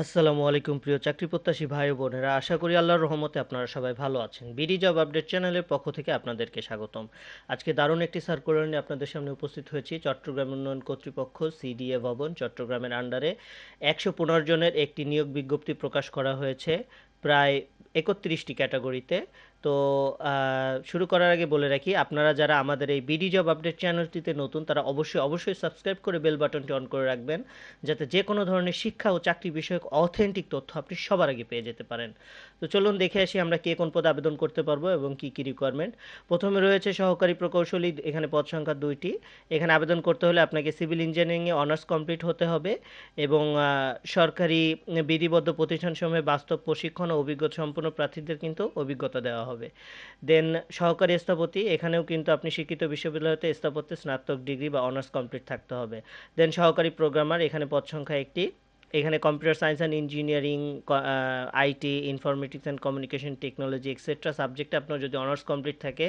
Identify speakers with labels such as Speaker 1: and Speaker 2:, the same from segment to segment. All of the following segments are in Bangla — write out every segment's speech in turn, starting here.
Speaker 1: আসসালামু আলাইকুম, প্রিয় চাকরি প্রত্যাশী ভাই বোনেরা। আশা করি আল্লাহর রহমতে আপনারা সবাই ভালো আছেন। বিডি জব আপডেট চ্যানেলের পক্ষ থেকে আপনাদেরকে স্বাগতম। আজকে দারুণ একটি সার্কুলার নিয়ে আপনাদের সামনে উপস্থিত হয়েছি। চট্টগ্রাম উন্নয়ন কর্তৃপক্ষ, সিডিএ ভবন, চট্টগ্রামের আন্ডারে একশো পনেরো জনের একটি নিয়োগ বিজ্ঞপ্তি প্রকাশ করা হয়েছে। প্রায় একত্রিশটি ক্যাটাগরিতে তো শুরু করার আগে বলে রাখি, আপনারা যারা আমাদের এই বিডি জব আপডেট চ্যানেলটিতে নতুন, তারা অবশ্যই অবশ্যই সাবস্ক্রাইব করে বেল বাটনটি অন করে রাখবেন, যাতে যে কোনো ধরনের শিক্ষা ও চাকরি বিষয়ক অথেন্টিক তথ্য আপনি সবার আগে পেয়ে যেতে পারেন। তো চলুন দেখে আসি আমরা কে কোন পদে আবেদন করতে পারব এবং কি কি রিকোয়ারমেন্ট প্রথমে রয়েছে সহকারী প্রকৌশলী, এখানে পদ সংখ্যা দুইটি। এখানে আবেদন করতে হলে আপনাকে সিভিল ইঞ্জিনিয়ারিংয়ে অনার্স কমপ্লিট হতে হবে এবং সরকারি বিধিবদ্ধ প্রতিষ্ঠানসমূহে বাস্তব প্রশিক্ষণ ও অভিজ্ঞতা সম্পন্ন প্রার্থীদের কিন্তু অভিজ্ঞতা দেওয়া হবে। দেন সহকারী স্থপতি, এখানেও কিন্তু আপনি শিক্ষিত বিশ্ববিদ্যালয়তে স্থাপত্যে স্নাতক ডিগ্রি বা অনার্স কমপ্লিট থাকতে হবে। দেন সহকারী প্রোগ্রামার এখানে পদ সংখ্যা একটি। এখানে computer science and engineering IT informatics and communication technology etcetera সাবজেক্টে আপনার যদি অনার্স কমপ্লিট থাকে,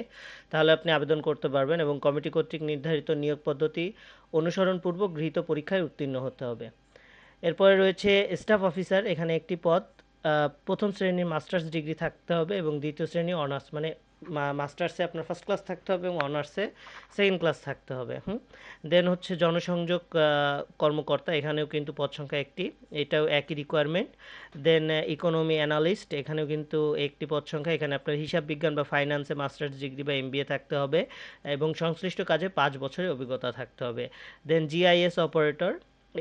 Speaker 1: তাহলে আপনি আবেদন করতে পারবেন এবং কমিটি কর্তৃক নির্ধারিত নিয়োগ পদ্ধতি অনুসরণপূর্বক গৃহীত পরীক্ষায় উত্তীর্ণ হতে হবে। এরপরে রয়েছে স্টাফ অফিসার এখানে একটি পদ। প্রথম শ্রেণির মাস্টার্স ডিগ্রি থাকতে হবে এবং দ্বিতীয় শ্রেণি অনার্স মানে মাস্টার্সে আপনার ফার্স্ট ক্লাস থাকতে হবে এবং অনার্সে সেকেন্ড ক্লাস থাকতে হবে, হুম? দেন হচ্ছে জনসংযোগ কর্মকর্তা, এখানেও কিন্তু পদ সংখ্যা একটি, এটাও একই রিকোয়ারমেন্ট দেন ইকোনমি অ্যানালিস্ট এখানেও কিন্তু একটি পদ সংখ্যা, এখানে আপনার হিসাব বিজ্ঞান বা ফাইন্যান্সে মাস্টার্স ডিগ্রি বা এমবিএ থাকতে হবে এবং সংশ্লিষ্ট কাজে পাঁচ বছরের অভিজ্ঞতা থাকতে হবে। দেন জিআইএস অপারেটর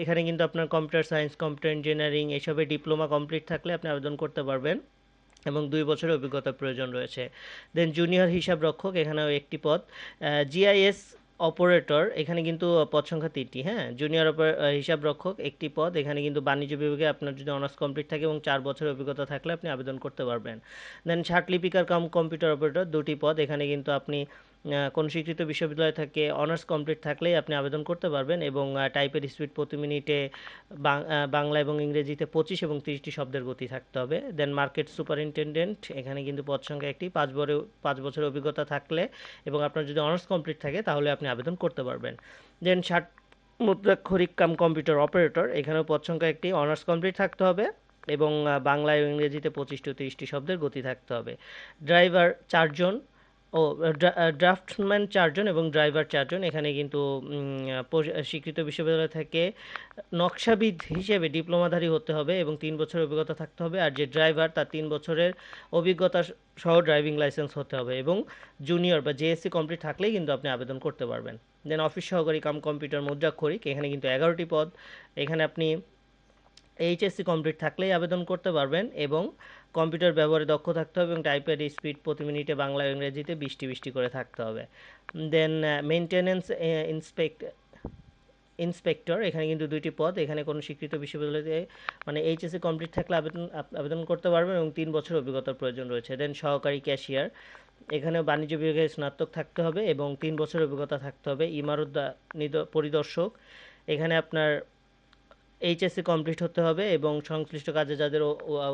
Speaker 1: এখানে কিন্তু আপনার কম্পিউটার সায়েন্স কম্পিউটার ইঞ্জিনিয়ারিং এসবে ডিপ্লোমা কমপ্লিট থাকলে আপনি আবেদন করতে পারবেন এবং দুই বছরের অভিজ্ঞতার প্রয়োজন রয়েছে। দেন জুনিয়র হিসাব রক্ষক, এখানেও একটি পদ। জিআইএস অপারেটর এখানে কিন্তু পদ সংখ্যা তিনটি হ্যাঁ? জুনিয়র হিসাব রক্ষক, একটি পদ। এখানে কিন্তু বাণিজ্য বিভাগে আপনার যদি অনার্স কমপ্লিট থাকে এবং চার বছরের অভিজ্ঞতা থাকলে আপনি আবেদন করতে পারবেন। দেন ষাট লিপিকার কাম কম্পিউটার অপারেটর দুটি পদ। এখানে কিন্তু আপনি কোন স্বীকৃত বিশ্ববিদ্যালয় থেকে অনার্স কমপ্লিট থাকলেই আপনি আবেদন করতে পারবেন এবং টাইপের স্পিড প্রতি মিনিটে বাংলা এবং ইংরেজিতে পঁচিশ এবং তিরিশটি শব্দের গতি থাকতে হবে। দেন মার্কেট সুপারিনটেন্ডেন্ট এখানে কিন্তু পদ সংখ্যা একটি, পাঁচ বছর পাঁচ বছরের অভিজ্ঞতা থাকলে এবং আপনার যদি অনার্স কমপ্লিট থাকে তাহলে আপনি আবেদন করতে পারবেন। দেন ষাট মুদ্রাক্ষরিক কাম কম্পিউটার অপারেটর এখানেও পদ সংখ্যা একটি অনার্স কমপ্লিট থাকতে হবে এবং বাংলা এবং ইংরেজিতে পঁচিশ টু তিরিশটি শব্দের গতি থাকতে হবে। ড্রাইভার চারজন ও ড্রাফটম্যান চারজন এবং ড্রাইভার চারজন। এখানে কিন্তু স্বীকৃত বিশ্ববিদ্যালয় থেকে নকশাবিদ হিসেবে ডিপ্লোমাধারী হতে হবে এবং তিন বছরের অভিজ্ঞতা থাকতে হবে। আর যে ড্রাইভার, তার তিন বছরের অভিজ্ঞতা সহ ড্রাইভিং লাইসেন্স হতে হবে এবং জুনিয়র বা জেএসসি কমপ্লিট থাকলেই কিন্তু আপনি আবেদন করতে পারবেন। দেন অফিস সহকারী কাম কম্পিউটার মুদ্রাক্ষরিক, এখানে কিন্তু এগারোটি পদ। এখানে আপনি এইচএসসি কমপ্লিট থাকলেই আবেদন করতে পারবেন এবং কম্পিউটার ব্যবহারে দক্ষ থাকতে হবে এবং টাইপের স্পিড প্রতি মিনিটে বাংলা ইংরেজিতে বৃষ্টি বৃষ্টি করে থাকতে হবে। দেন মেনটেনেন্স ইন্সপেক্ট ইন্সপেক্টর এখানে কিন্তু দুইটি পদ, এখানে কোনো স্বীকৃত বিশ্ববিদ্যালয়ে মানে এইচএসসি কমপ্লিট থাকলে আবেদন আবেদন করতে পারবেন এবং তিন বছর অভিজ্ঞতার প্রয়োজন রয়েছে। দেন সহকারী ক্যাশিয়ার এখানে বাণিজ্য বিভাগে স্নাতক থাকতে হবে এবং তিন বছর অভিজ্ঞতা থাকতে হবে। ইমারত পরিদর্শক, এখানে আপনার এইচএসসি কমপ্লিট হতে হবে এবং সংশ্লিষ্ট কাজে যাদের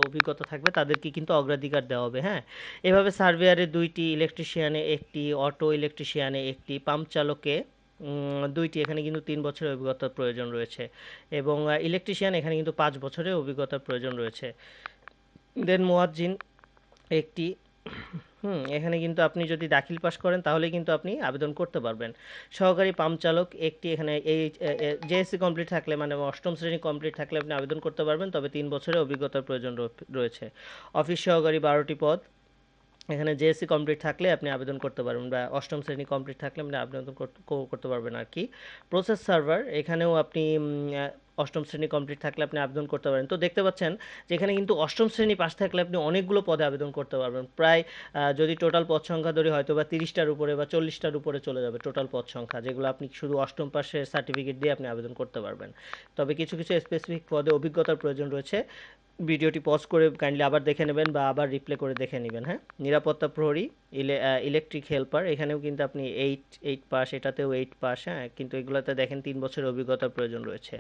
Speaker 1: অভিজ্ঞতা থাকবে তাদেরকে কিন্তু অগ্রাধিকার দেওয়া হবে হ্যাঁ? এভাবে সার্ভেয়ারে দুইটি ইলেকট্রিশিয়ানে একটি অটো ইলেকট্রিশিয়ানে একটি পাম্প চালকে দুইটি, এখানে কিন্তু তিন বছরের অভিজ্ঞতার প্রয়োজন রয়েছে এবং ইলেকট্রিশিয়ান এখানে কিন্তু পাঁচ বছরের অভিজ্ঞতার প্রয়োজন রয়েছে। দেন মোয়াজ্জিন, একটি হুম, এখানে কিন্তু আপনি যদি দাখিল পাস করেন, তাহলে কিন্তু আপনি আবেদন করতে পারবেন। সহকারী পাম্প চালক, একটি এখানে এই জেএসসি কমপ্লিট থাকলে মানে অষ্টম শ্রেণি কমপ্লিট থাকলে আপনি আবেদন করতে পারবেন, তবে তিন বছরের অভিজ্ঞতার প্রয়োজন রয়ে- রয়েছে। অফিস সহকারী বারোটি পদ এখানে জেএসসি কমপ্লিট থাকলে আপনি আবেদন করতে পারবেন বা অষ্টম শ্রেণি কমপ্লিট থাকলে আপনি আবেদন কর- কর- করতে পারবেন আর কি। প্রসেস সার্ভার এখানেও আপনি অষ্টম শ্রেণি কমপ্লিট থাকলে আপনি আবেদন করতে পারেন। তো দেখতে পাচ্ছেন যে এখানে কিন্তু অষ্টম শ্রেণি পাস থাকলে আপনি অনেকগুলো পদে আবেদন করতে পারবেন। প্রায় যদি টোটাল পদ সংখ্যা ধরি হয়তো বা তিরিশটার উপরে বা চল্লিশটার উপরে চলে যাবে টোটাল পদ সংখ্যা, যেগুলো আপনি শুধু অষ্টম পাশের সার্টিফিকেট দিয়ে আপনি আবেদন করতে পারবেন। তবে কিছু কিছু স্পেসিফিক পদে অভিজ্ঞতার প্রয়োজন রয়েছে। ভিডিওটি পজ করে কাইন্ডলি আবার দেখে নেবেন বা আবার রিপ্লে করে দেখে নেবেন হ্যাঁ? নিরাপত্তা প্রহরী ইলেকট্রিক হেল্পার এখানেও কিন্তু আপনি এইট এইট পাস এটাতেও এইট পাস হ্যাঁ? কিন্তু এগুলোতে দেখেন তিন বছরের অভিজ্ঞতার প্রয়োজন রয়েছে।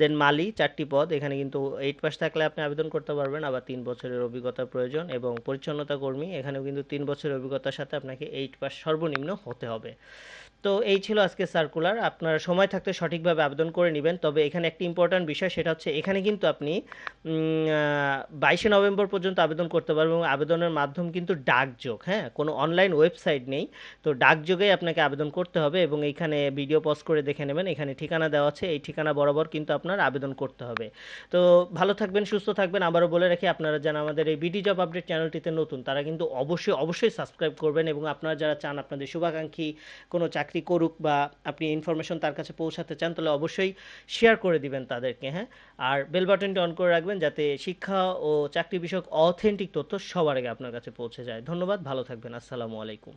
Speaker 1: দেন মালি, চারটি পদ, এখানে কিন্তু এইট পাস থাকলে আপনি আবেদন করতে পারবেন, আবার তিন বছরের অভিজ্ঞতার প্রয়োজন এবং পরিচ্ছন্নতা কর্মী, এখানেও কিন্তু তিন বছরের অভিজ্ঞতার সাথে আপনাকে এইট পাস সর্বনিম্ন হতে হবে। তো এই ছিল আজকে সার্কুলার আপনারা সময় থাকতে সঠিকভাবে আবেদন করে নেবেন। তবে এখানে একটি ইম্পর্ট্যান্ট বিষয়, সেটা হচ্ছে এখানে কিন্তু আপনি বাইশে নভেম্বর পর্যন্ত আবেদন করতে পারবেন এবং আবেদনের মাধ্যম কিন্তু ডাকযোগ হ্যাঁ? কোনো অনলাইন ওয়েবসাইট নেই। তো ডাকযোগেই আপনাকে আবেদন করতে হবে এবং এইখানে ভিডিও পজ করে দেখে নেবেন। এখানে ঠিকানা দেওয়া আছে। এই ঠিকানা বরাবর কিন্তু আপনার আবেদন করতে হবে। তো ভালো থাকবেন, সুস্থ থাকবেন। আবারও বলে রাখি, আপনারা যারা আমাদের এই বিডি জব আপডেট চ্যানেলটিতে নতুন, তারা কিন্তু অবশ্যই অবশ্যই সাবস্ক্রাইব করবেন এবং আপনারা যারা চান আপনাদের শুভাকাঙ্ক্ষী কোনো চাকরি করুক বা আপনি ইনফরমেশন তার কাছে পৌঁছাতে চান, তাহলে অবশ্যই শেয়ার করে দিবেন তাদেরকে হ্যাঁ? আর বেল বাটনটি অন করে রাখবেন যাতে শিক্ষা ও চাকরি বিষয়ক অথেন্টিক তথ্য সবার আগে আপনার কাছে পৌঁছে যায়। ধন্যবাদ, ভালো থাকবেন, আসসালামু আলাইকুম।